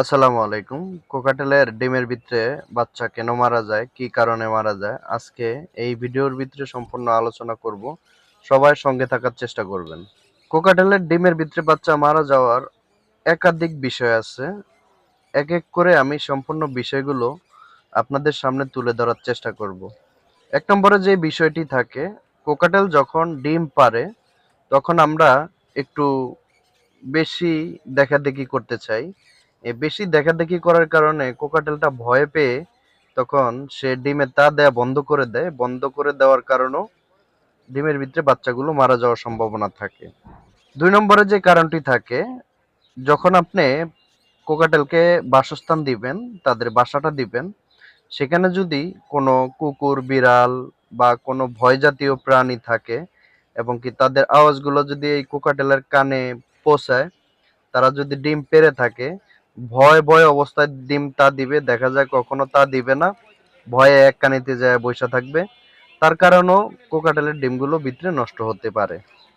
আসসালামু আলাইকুম। কোকাটেলের ডিমের ভিতরে বাচ্চা কেন মারা যায়, কি কারণে মারা যায়, আজকে এই ভিডিওর ভিতরে সম্পূর্ণ আলোচনা করব। সবাই সঙ্গে থাকার চেষ্টা করবেন। কোকাটেলের ডিমের ভিতরে বাচ্চা মারা যাওয়ার একাধিক বিষয় আছে। এক এক করে আমি সম্পূর্ণ বিষয়গুলো আপনাদের সামনে তুলে ধরার চেষ্টা করব। এক নম্বরে যে বিষয়টি থাকে, কোকাটেল যখন ডিম পারে, তখন আমরা একটু বেশি দেখাদেখি করতে চাই। বেশি দেখাদেখি করার কারণে কোকাটেলটা ভয় পেয়ে তখন সে ডিমে তা দেয়া বন্ধ করে দেয়। বন্ধ করে দেওয়ার কারণেও ডিমের ভিতরে বাচ্চাগুলো মারা যাওয়ার সম্ভাবনা থাকে। দুই নম্বরে যে কারণটি থাকে, যখন আপনি কোকাটেলকে বাসস্থান দিবেন, তাদের বাসাটা দিবেন, সেখানে যদি কোনো কুকুর, বিড়াল বা কোনো ভয় জাতীয় প্রাণী থাকে এবং কি তাদের আওয়াজগুলো যদি এই কোকাটেলের কানে পৌঁছায়, তারা যদি ডিম পেরে থাকে ভয় ভয় অবস্থায় ডিম তা দিবে, দেখা যায় কখনো তা দিবে না, ভয়ে এক কানিতে যায়, বসে থাকবে। তার কারণেও কোকাটেলের ডিমগুলো ভিতরে নষ্ট হতে পারে।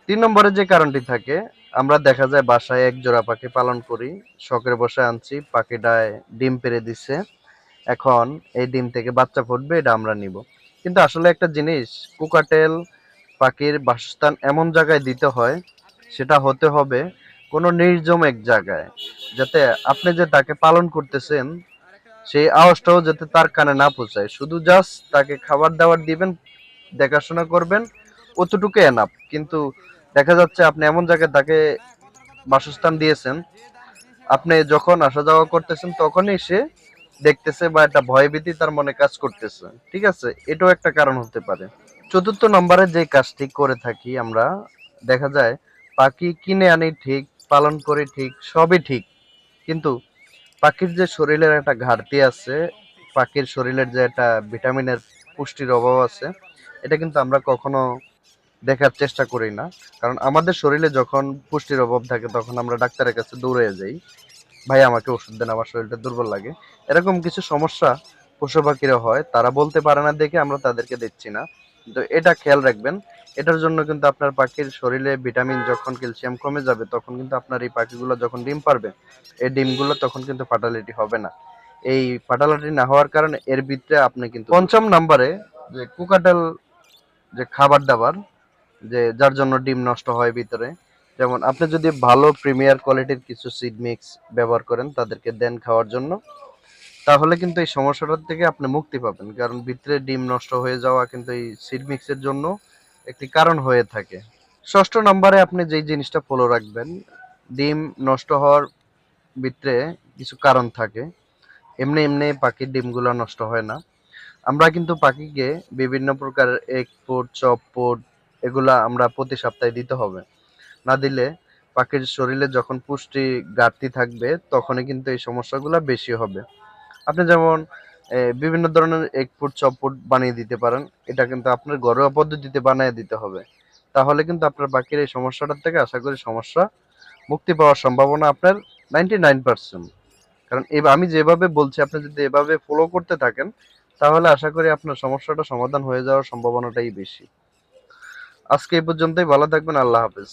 তিন নম্বরে যে কারণটি থাকে, আমরা দেখা যায় বাসায় এক জোড়া পাখি পালন করি, শখের বসে আনছি, পাখিটায় ডিম পেরে দিচ্ছে এখন এই ডিম থেকে বাচ্চা ফুটবে, এটা আমরা নিব। কিন্তু আসলে একটা জিনিস, কোকাটেল পাখির বাসস্থান এমন জায়গায় দিতে হয়, সেটা হতে হবে কোনো নির্জম এক জায়গায়, যাতে আপনি যে তাকে পালন করতেছেন, সেই আওয়াজটাও যাতে তার কানে না পৌঁছায়। শুধু জাস্ট তাকে খাবার দাবার দিবেন, দেখাশোনা করবেন অতটুকু এনাফ কিন্তু দেখা যাচ্ছে আপনি এমন জায়গায় তাকে বাসস্থান দিয়েছেন, আপনি যখন আসা যাওয়া করতেছেন তখনই সে দেখতেছে বা একটা ভয়ভীতি তার মনে কাজ করতেছে। ঠিক আছে? এটাও একটা কারণ হতে পারে। চতুর্থ নম্বরে যে কাজটি করে থাকি আমরা, দেখা যায়, পাখি কিনে আনি ঠিক পালন করি ঠিক, সবই ঠিক। কিন্তু পাখির যে শরীরের একটা ঘাটতি আছে, পাখির শরীরের যে একটা ভিটামিনের পুষ্টির অভাব আছে, এটা কিন্তু আমরা কখনো দেখার চেষ্টা করি না। কারণ আমাদের শরীরে যখন পুষ্টির অভাব থাকে, তখন আমরা ডাক্তারের কাছে দৌড়ে যাই। ভাই, আমাকে ওষুধ দেন, আমার শরীরটা দুর্বল লাগে। এরকম কিছু সমস্যা পশু পাখিরা হয়, তারা বলতে পারে না দেখে আমরা তাদেরকে দিচ্ছি না। তো এটা খেয়াল রাখবেন এটার জন্য কিন্তু আপনার পাখির শরীরে ভিটামিন যখন ক্যালসিয়াম কমে যাবে, তখন কিন্তু আপনার এই পাখিগুলো যখন ডিম পারবে, এই ডিমগুলো তখন কিন্তু ফার্টালিটি হবে না। এই ফার্টালিটি না হওয়ার কারণে এর ভিতরে আপনি কিন্তু পঞ্চম নাম্বারে যে কুকাটেল যে খাবার দাবার, যে যার জন্য ডিম নষ্ট হয় ভিতরে, যেমন আপনি যদি ভালো প্রিমিয়ার কোয়ালিটির কিছু সিড মিক্স ব্যবহার করেন তাদেরকে দেন খাওয়ার জন্য, তাহলে কিন্তু এই সমস্যাটার থেকে আপনি মুক্তি পাবেন। কারণ ভিতরে ডিম নষ্ট হয়ে যাওয়া কিন্তু এই সিড মিক্সের জন্য একটি কারণ হয়ে থাকে। ষষ্ঠ নম্বরে আপনি যেই জিনিসটা ফলো রাখবেন, ডিম নষ্ট হওয়ার ভিতরে কিছু কারণ থাকে। এমনি এমনি পাখির ডিমগুলো নষ্ট হয় না। আমরা কিন্তু পাখিকে বিভিন্ন প্রকার এগ ফুড চপ ফুড এগুলা আমরা প্রতি সপ্তাহে দিতে হবে। না দিলে পাখির শরীরে যখন পুষ্টি ঘাটতি থাকবে, তখনই কিন্তু এই সমস্যাগুলো বেশি হবে। আপনি যেমন বিভিন্ন ধরনের এগ ফুড চপ ফুড বানিয়ে দিতে পারেন। এটা কিন্তু আপনার ঘরোয়া পদ্ধতিতে বানিয়ে দিতে হবে। তাহলে কিন্তু আপনার বাকির এই সমস্যাটার থেকে আশা করি সমস্যা মুক্তি পাওয়ার সম্ভাবনা আপনার নাইনটি নাইন পার্সেন্ট কারণ আমি যেভাবে বলছি, আপনি যদি এভাবে ফলো করতে থাকেন, তাহলে আশা করি আপনার সমস্যাটা সমাধান হয়ে যাওয়ার সম্ভাবনাটাই বেশি। আজকে এই পর্যন্তই, ভালো থাকবেন, আল্লাহ হাফেজ।